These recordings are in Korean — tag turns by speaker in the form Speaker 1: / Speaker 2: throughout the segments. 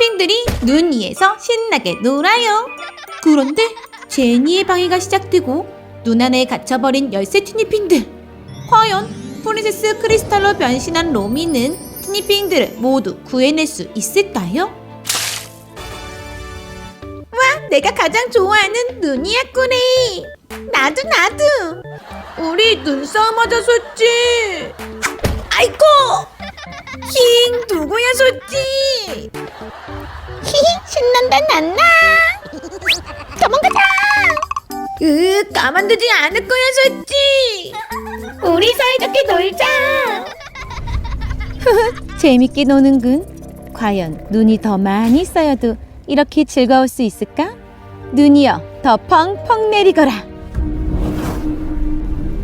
Speaker 1: 티니핑들이 눈 위에서 신나게 놀아요. 그런데 제니의 방해가 시작되고 눈 안에 갇혀버린 열쇠 티니핑들. 과연 프린세스 크리스탈로 변신한 로미는 티니핑들을 모두 구해낼 수 있을까요? 와, 내가 가장 좋아하는 눈이야꾸네. 나도 나도. 우리 눈싸움 하자 솔지. 아이고. 힝 누구야 솔지. 히히 신난다 난나. 도망가자. 으 가만두지 않을 거야 솔지. 우리 사이좋게 놀자.
Speaker 2: 재밌게 노는군. 과연 눈이 더 많이 쌓여도 이렇게 즐거울 수 있을까? 눈이여 더 펑펑 내리거라.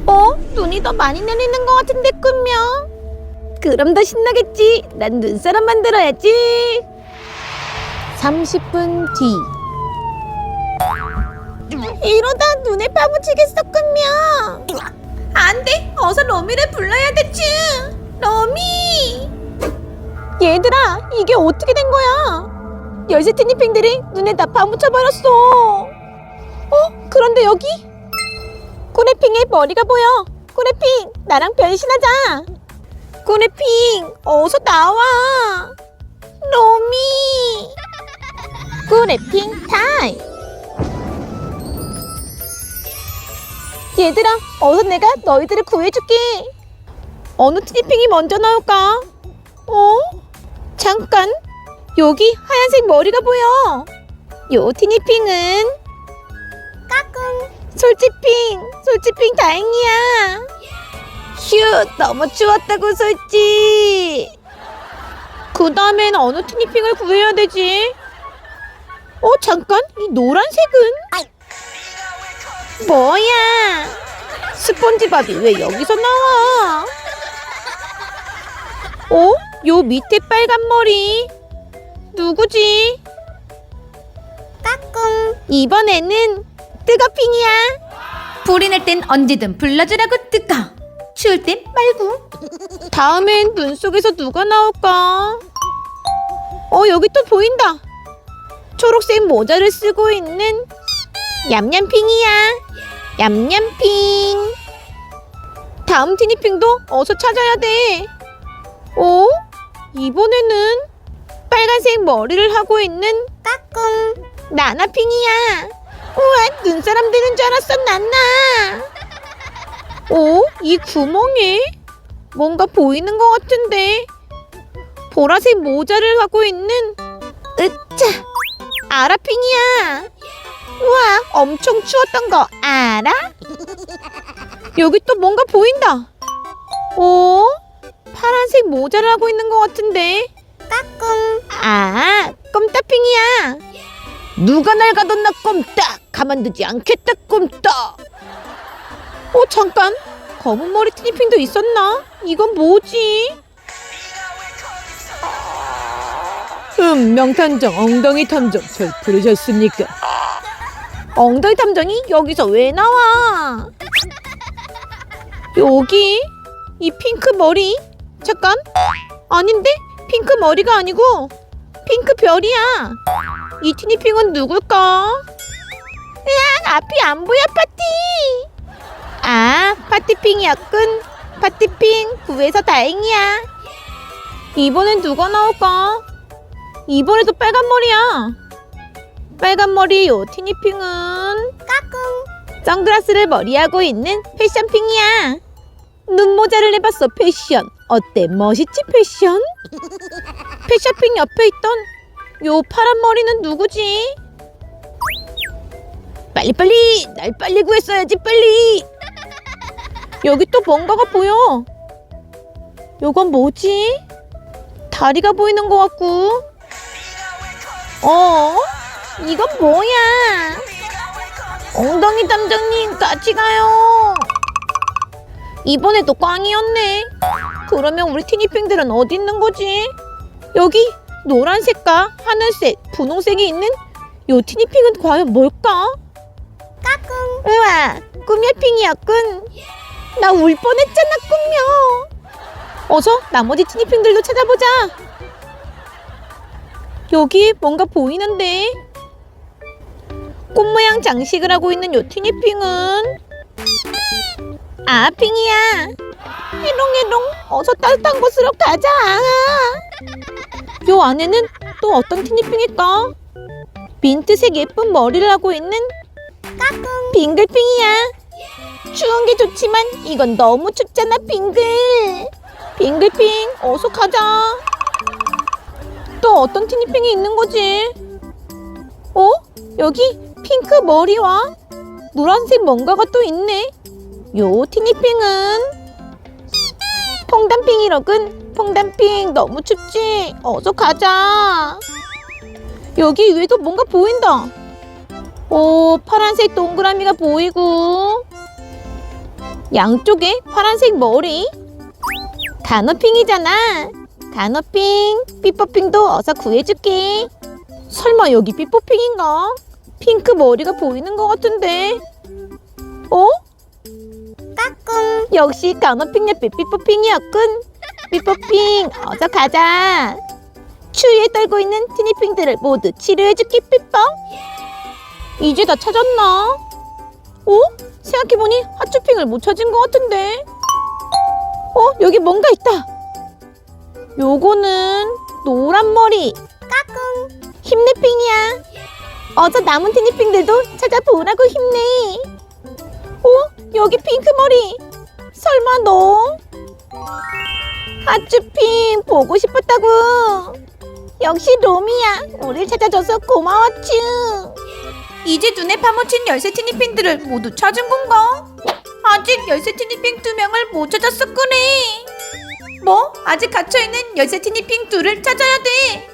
Speaker 1: 어? 눈이 더 많이 내리는 것 같은데 꾸며 그럼 더 신나겠지 난 눈사람 만들어야지
Speaker 2: 30분 뒤.
Speaker 1: 이러다 눈에 파묻히겠어 꾸며 안돼. 어서 로미를 불러야 되지 로미. 얘들아 이게 어떻게 된 거야? 열쇠 티니핑들이 눈에 다 파묻혀버렸어. 어? 그런데 여기? 꾸레핑의 머리가 보여. 꾸레핑 나랑 변신하자. 꾸레핑 어서 나와 꾸레핑 타임. 얘들아 어서 내가 너희들을 구해줄게. 어느 티니핑이 먼저 나올까? 어? 잠깐. 여기 하얀색 머리가 보여. 요 티니핑은? 까꿍. 솔지핑. 솔지핑 다행이야. 휴 너무 추웠다고 솔지. 그 다음엔 어느 티니핑을 구해야 되지? 어 잠깐. 이 노란색은? 뭐야? 스폰지밥이 왜 여기서 나와? 어? 요 밑에 빨간 머리. 누구지? 까꿍. 이번에는 뜨거핑이야. 불이 날 땐 언제든 불러주라고 뜨거. 추울 땐 말고. 다음엔 눈 속에서 누가 나올까? 어 여기 또 보인다 초록색 모자를 쓰고 있는 얌얌핑이야. 얌얌핑. 다음 티니핑도 어서 찾아야 돼. 어? 이번에는 빨간색 머리를 하고 있는 까꿍 나나핑이야. 우와 눈사람 되는 줄 알았어 나나. 어? 이 구멍에 뭔가 보이는 것 같은데. 보라색 모자를 하고 있는 아라핑이야 우와 엄청 추웠던 거 알아? 여기 또 뭔가 보인다 어? 파란색 모자를 하고 있는 것 같은데 까꿍 아 껌따핑이야 누가 날 가뒀나 껌딱 가만두지 않겠다 껌딱 어 잠깐 검은 머리 티니핑도 있었나? 이건 뭐지? 음 명탐정 엉덩이 탐정 잘 부르셨습니까? 엉덩이 탐정이 여기서 왜 나와? 여기 이 핑크 머리 잠깐 아닌데 핑크 머리가 아니고 핑크 별이야 이 티니핑은 누굴까? 으악 앞이 안 보여 파티 아 파티핑이었군 파티핑 구해서 다행이야 이번엔 누가 나올까? 이번에도 빨간 머리야. 빨간 머리 요 티니핑은 까꿍. 선글라스를 머리하고 있는 패션핑이야. 눈모자를 내봤어 패션. 어때? 멋있지 패션? 패션핑 옆에 있던 요 파란 머리는 누구지? 빨리 빨리 날 빨리 구했어야지 빨리. 여기 또 뭔가가 보여. 요건 뭐지? 다리가 보이는 것 같고 어? 이건 뭐야 엉덩이 탐정님 같이 가요 이번에도 꽝이었네. 그러면 우리 티니핑들은 어디 있는 거지? 여기 노란색과 하늘색, 분홍색이 있는 요 티니핑은 과연 뭘까? 까꿍. 우와, 꾸며핑이었군. 나 울 뻔했잖아, 꾸며. 어서 나머지 티니핑들도 찾아보자. 여기 뭔가 보이는데? 꽃 모양 장식을 하고 있는 요 티니핑은? 아, 핑이야. 해롱해롱, 어서 따뜻한 곳으로 가자. 요 안에는 또 어떤 티니핑일까? 민트색 예쁜 머리를 하고 있는 빙글핑이야. 추운 게 좋지만 이건 너무 춥잖아, 빙글. 빙글핑, 어서 가자. 또 어떤 티니핑이 있는 거지? 어? 여기 핑크 머리와 노란색 뭔가가 또 있네. 요 티니핑은 퐁단핑이러군. 퐁단핑 너무 춥지? 어서 가자. 여기 위에도 뭔가 보인다. 오, 파란색 동그라미가 보이고 양쪽에 파란색 머리. 간호핑이잖아. 간호핑, 삐뽀핑도 어서 구해줄게. 설마 여기 삐뽀핑인가? 핑크 머리가 보이는 것 같은데. 어? 까꿍. 역시 간호핑 옆에 삐뽀핑이었군. 삐뽀핑, 어서 가자. 추위에 떨고 있는 티니핑들을 모두 치료해줄게, 삐뽀. 이제 다 찾았나? 어? 생각해보니 하츄핑을 못 찾은 것 같은데. 어? 여기 뭔가 있다. 요거는 노란 머리. 까꿍. 힘내핑이야. 어서 남은 티니핑들도 찾아보라고 힘내. 어? 여기 핑크 머리. 설마 너? 하츄핑 보고 싶었다고. 역시 로미야. 우릴 찾아줘서 고마웠쥬.
Speaker 2: 이제 눈에 파묻힌 열쇠 티니핑들을 모두 찾은 건가? 아직 열쇠 티니핑 두 명을 못 그래. 뭐? 아직 갇혀있는 열쇠 티니핑 둘을 찾아야 돼.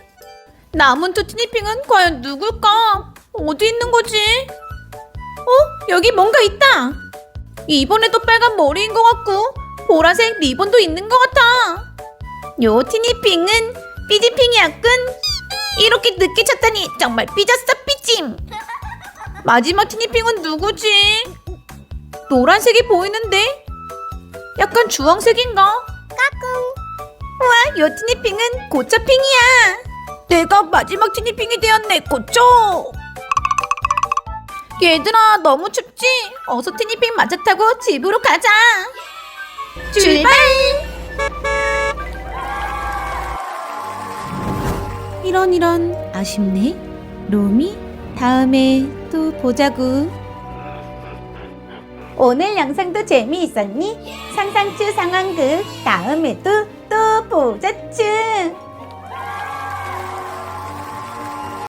Speaker 2: 남은 두 티니핑은 과연 누굴까? 어디 있는 거지? 어? 여기 뭔가 있다. 이번에도 빨간 머리인 것 같고 보라색 리본도 있는 것 같아. 요 티니핑은 삐디핑이야꾼. 이렇게 늦게 찾다니 정말 삐졌어 삐짐. 마지막 티니핑은 누구지? 노란색이 보이는데? 약간 주황색인가? 까꿍. 우와, 요 티니핑은 고차핑이야. 내가 마지막 티니핑이 되었네, 고초. 얘들아, 너무 춥지? 어서 티니핑 마차 타고 집으로 가자. 출발!
Speaker 1: 이런 이런 아쉽네. 로미 다음에 또 보자구.
Speaker 2: 오늘 영상도 재미있었니? 상상추 상황극 다음에도 또 보자추.